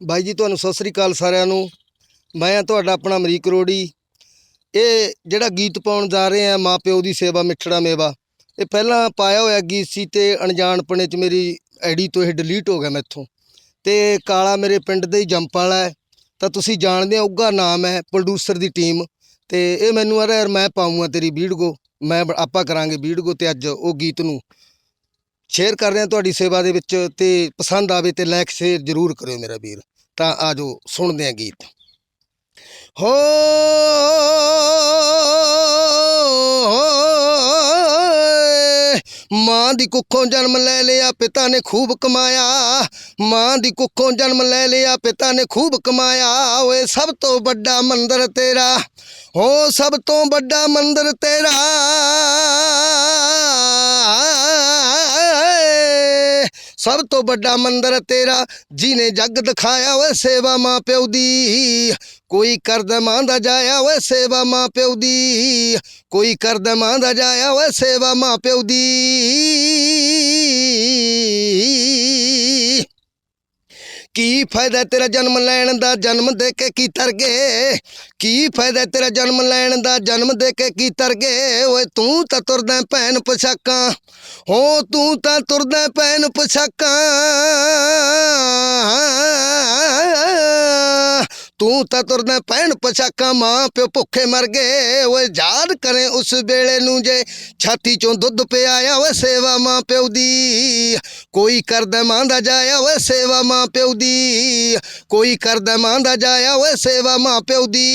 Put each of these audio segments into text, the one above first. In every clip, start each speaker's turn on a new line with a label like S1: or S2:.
S1: ਬਾਈ ਜੀ, ਤੁਹਾਨੂੰ ਸਤਿ ਸ੍ਰੀ ਅਕਾਲ ਸਾਰਿਆਂ ਨੂੰ। ਮੈਂ ਆ ਤੁਹਾਡਾ ਆਪਣਾ ਅਮਰੀਕ ਰੋੜੀ ਇਹ ਜਿਹੜਾ ਗੀਤ ਪਾਉਣ ਜਾ ਰਹੇ ਆ ਮਾਂ ਪਿਓ ਦੀ ਸੇਵਾ, ਮਿੱਠੜਾ ਮੇਵਾ, ਇਹ ਪਹਿਲਾਂ ਪਾਇਆ ਹੋਇਆ ਗੀਤ ਸੀ ਤੇ ਅਣਜਾਣਪਣੇ ਚ ਮੇਰੀ ਆਈਡੀ ਤੋਂ ਇਹ ਡਿਲੀਟ ਹੋ ਗਿਆ ਮੈਥੋਂ। ਤੇ ਕਾਲਾ ਮੇਰੇ ਪਿੰਡ ਦੇ ਹੀ ਜੰਪ ਵਾਲਾ ਹੈ। ਤਾਂ ਤੁਸੀਂ ਜਾਣਦੇ ਹੋ ਉੱਗਾ ਨਾਮ ਹੈ ਪ੍ਰੋਡਿਊਸਰ ਦੀ ਟੀਮ ਤੇ ਇਹ ਮੈਨੂੰ ਆ ਰਿਹਾ ਯਾਰ ਮੈਂ ਪਾਉਂਗਾ ਤੇਰੀ ਵੀਡੀਓ। ਮੈਂ ਆਪਾਂ ਕਰਾਂਗੇ ਵੀਡੀਓ ਤੇ ਅੱਜ ਉਹ ਗੀਤ ਨੂੰ ਸ਼ੇਅਰ ਕਰ ਰਿਹਾ ਤੁਹਾਡੀ ਸੇਵਾ ਦੇ ਵਿੱਚ ਤੇ ਪਸੰਦ ਆਵੇ ਤੇ ਲਾਈਕ ਸ਼ੇਅਰ ਜ਼ਰੂਰ ਕਰਿਓ ਮੇਰਾ ਵੀਰ। ਤਾਂ ਆਜੋ ਸੁਣਦੇ ਹਾਂ ਗੀਤ। ਹੋ ਮਾਂ ਦੀ ਕੁੱਖੋਂ ਜਨਮ ਲੈ ਲਿਆ, ਪਿਤਾ ਨੇ ਖੂਬ ਕਮਾਇਆ। ਮਾਂ ਦੀ ਕੁੱਖੋਂ ਜਨਮ ਲੈ ਲਿਆ, ਪਿਤਾ ਨੇ ਖੂਬ ਕਮਾਇਆ। ਓਏ, ਸਭ ਤੋਂ ਵੱਡਾ ਮੰਦਰ ਤੇਰਾ ਹੋ ਸਭ ਤੋਂ ਵੱਡਾ ਮੰਦਰ ਤੇਰਾ। ਸਭ ਤੋਂ ਵੱਡਾ ਮੰਦਰ ਤੇਰਾ, ਜਿਹਨੇ ਜੱਗ ਦਿਖਾਇਆ ਓਏ ਸੇਵਾ ਮਾਂ ਪਿਓ ਦੀ। ਕੋਈ ਕਰਦਾ ਮਾਂ ਦਾ ਜਾਇਆ ਓਏ ਸੇਵਾ ਮਾਂ ਪਿਓ ਦੀ। ਕੋਈ ਕਰਦਾ ਮਾਂ ਦਾ ਜਾਇਆ ਓਏ ਸੇਵਾ ਮਾਂ ਪਿਓ ਦੀ। ਕੀ ਫਾਇਦਾ ਤੇਰਾ ਜਨਮ ਲੈਣ ਦਾ? ਜਨਮ ਦੇ ਕੇ ਕੀ ਤਰ ਗਏ? ਕੀ ਫਾਇਦਾ ਤੇਰਾ ਜਨਮ ਲੈਣ ਦਾ? ਜਨਮ ਦੇ ਕੇ ਕੀ ਤਰ ਗਏ? ਓਏ ਤੂੰ ਤਾਂ ਤੁਰਦਾ ਭੈਣ ਪੁਸ਼ਾਕਾਂ। ਹੋ ਤੂੰ ਤਾਂ ਤੁਰਦਾ ਭੈਣ ਪੁਸ਼ਾਕਾਂ। ਤੂੰ ਤਾਂ ਤੁਰਦਾ ਭੈਣ ਪਛਾਕਾਂ ਮਾਂ ਪਿਓ ਭੁੱਖੇ ਮਰ ਗਏ। ਓਏ ਯਾਦ ਕਰੇ ਉਸ ਵੇਲੇ ਨੂੰ ਜੇ ਛਾਤੀ ਚੋਂ ਦੁੱਧ ਪਿਆਇਆ ਓਏ ਸੇਵਾ ਮਾਂ ਪਿਓ ਦੀ। ਕੋਈ ਕਰਦਾ ਮਾਂ ਦਾ ਜਾਇਆ, ਓਏ ਸੇਵਾ ਮਾਂ ਪਿਓ ਦੀ। ਕੋਈ ਕਰਦਾ ਮਾਂ ਦਾ ਜਾਇਆ, ਓਏ ਸੇਵਾ ਮਾਂ ਪਿਓ ਦੀ।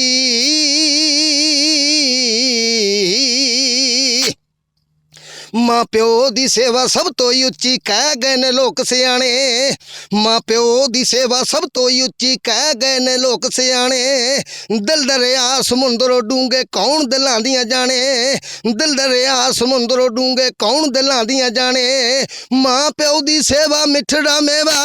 S1: ਮਾਂ ਪਿਓ ਦੀ ਸੇਵਾ ਸਭ ਤੋਂ ਹੀ ਉੱਚੀ ਕਹਿ ਗਏ ਨੇ ਲੋਕ ਸਿਆਣੇ। ਮਾਂ ਪਿਓ ਦੀ ਸੇਵਾ ਸਭ ਤੋਂ ਹੀ ਉੱਚੀ ਕਹਿ ਗਏ ਨੇ ਲੋਕ ਸਿਆਣੇ। ਦਿਲ ਦਰਿਆ ਸਮੁੰਦਰੋਂ ਡੂੰਗੇ ਕੌਣ ਦਿਲਾਂ ਦੀਆਂ ਜਾਣੇ? ਦਿਲ ਦਰਿਆ ਸਮੁੰਦਰੋਂ ਡੂੰਗੇ ਕੌਣ ਦਿਲਾਂ ਦੀਆਂ ਜਾਣੇ? ਮਾਂ ਪਿਓ ਦੀ ਸੇਵਾ ਮਿੱਠੜਾ ਮੇਵਾ।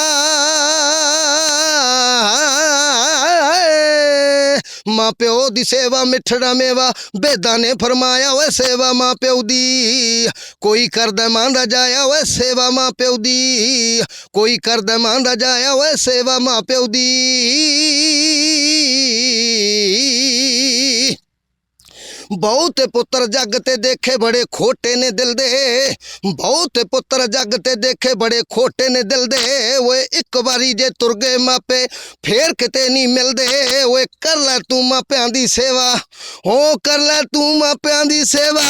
S1: ਮਾਂ ਪਿਓ ਦੀ ਸੇਵਾ, ਮਿੱਠੜਾ ਮੇਵਾ ਬੇਦਾ ਨੇ ਫਰਮਾਇਆ, ਓਏ ਸੇਵਾ ਮਾਂ ਪਿਓ ਦੀ। ਕੋਈ ਕਰਦਾ ਮਾਂ ਦਾ ਜਾਇਆ ਓਏ ਸੇਵਾ ਮਾਂ ਪਿਓ ਦੀ। ਕੋਈ ਕਰਦਾ ਮਾਂ ਦਾ ਜਾਇਆ ਓਏ ਸੇਵਾ ਮਾਂ ਪਿਓ ਦੀ। ਬਹੁਤੇ ਪੁੱਤਰ ਜੱਗ ਤੇ ਦੇਖੇ ਬੜੇ ਖੋਟੇ ਨੇ ਦਿਲ ਦੇ। ਬਹੁਤੇ ਪੁੱਤਰ ਜੱਗ ਤੇ ਦੇਖੇ ਬੜੇ ਖੋਟੇ ਨੇ ਦਿਲ ਦੇ। ਓਏ ਇੱਕ ਵਾਰੀ ਜੇ ਤੁਰ ਗਏ ਮਾਪੇ, ਫੇਰ ਕਿਤੇ ਨਹੀਂ ਮਿਲਦੇ। ਓਏ ਕਰ ਲੈ ਤੂੰ ਮਾਪਿਆਂ ਦੀ ਸੇਵਾ, ਹੋ ਕਰ ਲੈ ਤੂੰ ਮਾਪਿਆਂ ਦੀ ਸੇਵਾ।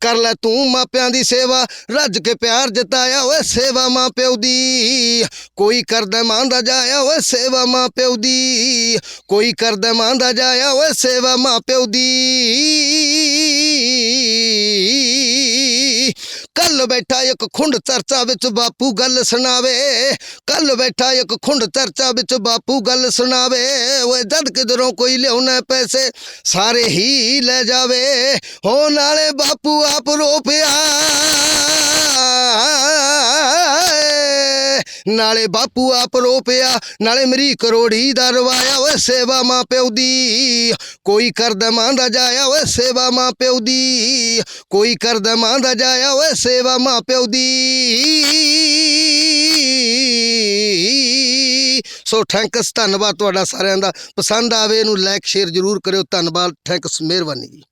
S1: ਕਰ ਲੈ ਤੂੰ ਮਾਪਿਆਂ ਦੀ ਸੇਵਾ, ਰੱਜ ਕੇ ਪਿਆਰ ਜਤਾਇਆ ਓਏ ਸੇਵਾ ਮਾਂ ਪਿਓ ਦੀ। ਕੋਈ ਕਰਦਾ ਮਾਂ ਦਾ ਜਾਇਆ ਓਏ ਸੇਵਾ ਮਾਂ ਪਿਓ ਦੀ। ਕੋਈ ਕਰਦਾ ਮਾਂ ਦਾ ਜਾਇਆ ਓਏ ਸੇਵਾ ਮਾਂ ਪਿਓ ਦੀ। ਕੱਲ ਬੈਠਾ ਇੱਕ ਖੁੰਡ ਚਰਚਾ ਵਿੱਚ ਬਾਪੂ ਗੱਲ ਸੁਣਾਵੇ। ਕੱਲ ਬੈਠਾ ਇੱਕ ਖੁੰਡ ਚਰਚਾ ਵਿੱਚ ਬਾਪੂ ਗੱਲ ਸੁਣਾਵੇ। ਓਏ ਜਦ ਕਿਧਰੋਂ ਕੋਈ ਲਿਆਉਣਾ ਪੈਸੇ, ਸਾਰੇ ਹੀ ਲੈ ਜਾਵੇ। ਹੋ ਨਾਲੇ ਬਾਪੂ ਆਪ ਰੋ ਪਿਆ। ਨਾਲੇ ਬਾਪੂ ਆਪ ਰੋ ਪਿਆ, ਨਾਲੇ ਮੇਰੀ ਕਰੋੜੀ ਦਾ ਰਵਾਇਆ ਓਏ ਸੇਵਾ ਮਾਂ ਪਿਓ ਦੀ। ਕੋਈ ਕਰਦਾ ਮਾਂ ਦਾ ਜਾਇਆ ਓਏ ਸੇਵਾ ਮਾਂ ਪਿਓ ਦੀ। ਕੋਈ ਕਰਦਾ ਮਾਂ ਦਾ ਜਾਇਆ ਓਏ ਸੇਵਾ ਮਾਂ ਪਿਓ ਦੀ। ਸੋ ਥੈਂਕਸ, ਧੰਨਵਾਦ ਤੁਹਾਡਾ ਸਾਰਿਆਂ ਦਾ। ਪਸੰਦ ਆਵੇ ਇਹਨੂੰ ਲਾਈਕ ਸ਼ੇਅਰ ਜ਼ਰੂਰ ਕਰਿਓ। ਧੰਨਵਾਦ, ਥੈਂਕਸ, ਮਿਹਰਬਾਨੀ ਜੀ।